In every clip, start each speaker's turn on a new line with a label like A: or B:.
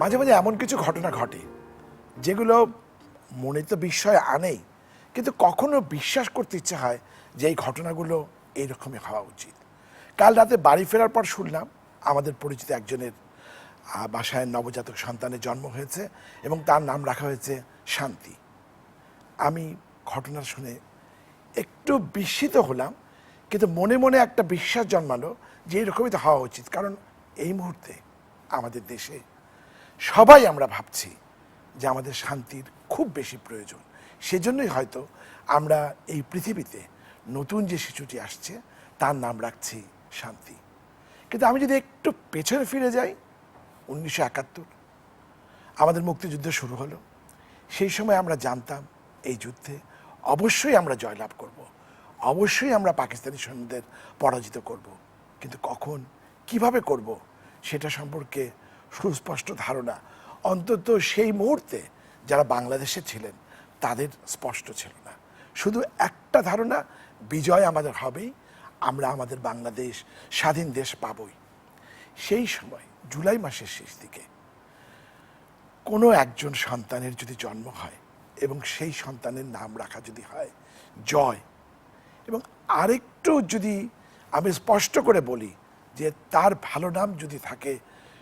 A: মাঝে মাঝে এমন কিছু ঘটনা ঘটে, যেগুলো মনে তো বিস্ময় আনেই, কিন্তু কখনো বিশ্বাস করতে ইচ্ছে হয় যে এই ঘটনাগুলো এইরকমই হওয়া উচিত। কাল রাতে বাড়ি ফেরার পর শুনলাম আমাদের পরিচিত একজনের বাসায় নবজাতক সন্তানের জন্ম হয়েছে এবং তার নাম রাখা হয়েছে শান্তি। আমি ঘটনা শুনে একটু বিস্মিত হলাম, কিন্তু মনে মনে একটা বিশ্বাস জন্মালো যে এরকমই তো হওয়া উচিত, কারণ এই মুহূর্তে আমাদের দেশে সবাই আমরা ভাবছি যে আমাদের শান্তির খুব বেশি প্রয়োজন সেজন্যই হয়তো আমরা এই পৃথিবীতে নতুন যে শিশুটি আসছে, তার নাম রাখছি শান্তি কিন্তু আমি যদি একটু পেছনে ফিরে যাই, উনিশশো একাত্তর, আমাদের মুক্তিযুদ্ধ শুরু হলো সেই সময় আমরা জানতাম এই যুদ্ধে অবশ্যই আমরা জয়লাভ করব। অবশ্যই আমরা পাকিস্তানি সৈন্যদের পরাজিত করব। কিন্তু কখন, কীভাবে করব, সেটা সম্পর্কে সুস্পষ্ট ধারণা। অন্তত সেই মুহূর্তে যারা বাংলাদেশে ছিলেন, তাদের স্পষ্ট ছিল না। শুধু একটা ধারণা, বিজয় আমাদের হবেই, আমরা আমাদের বাংলাদেশ, স্বাধীন দেশ পাবই। সেই সময়, জুলাই মাসের শেষ দিকে, কোনো একজন সন্তানের যদি জন্ম হয় এবং সেই সন্তানের নাম রাখা যদি হয়, জয়। এবং আরেকটু যদি আমি স্পষ্ট করে বলি যে তার ভালো নাম যদি থাকে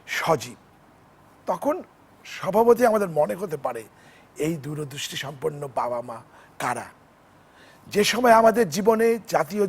A: সজীব। তখন স্বভাবতই আমাদের মনে হতে পারে, এই দূরদৃষ্টি সম্পন্ন বাবা মা কারা? যে সময় আমাদের জীবনে জাতীয়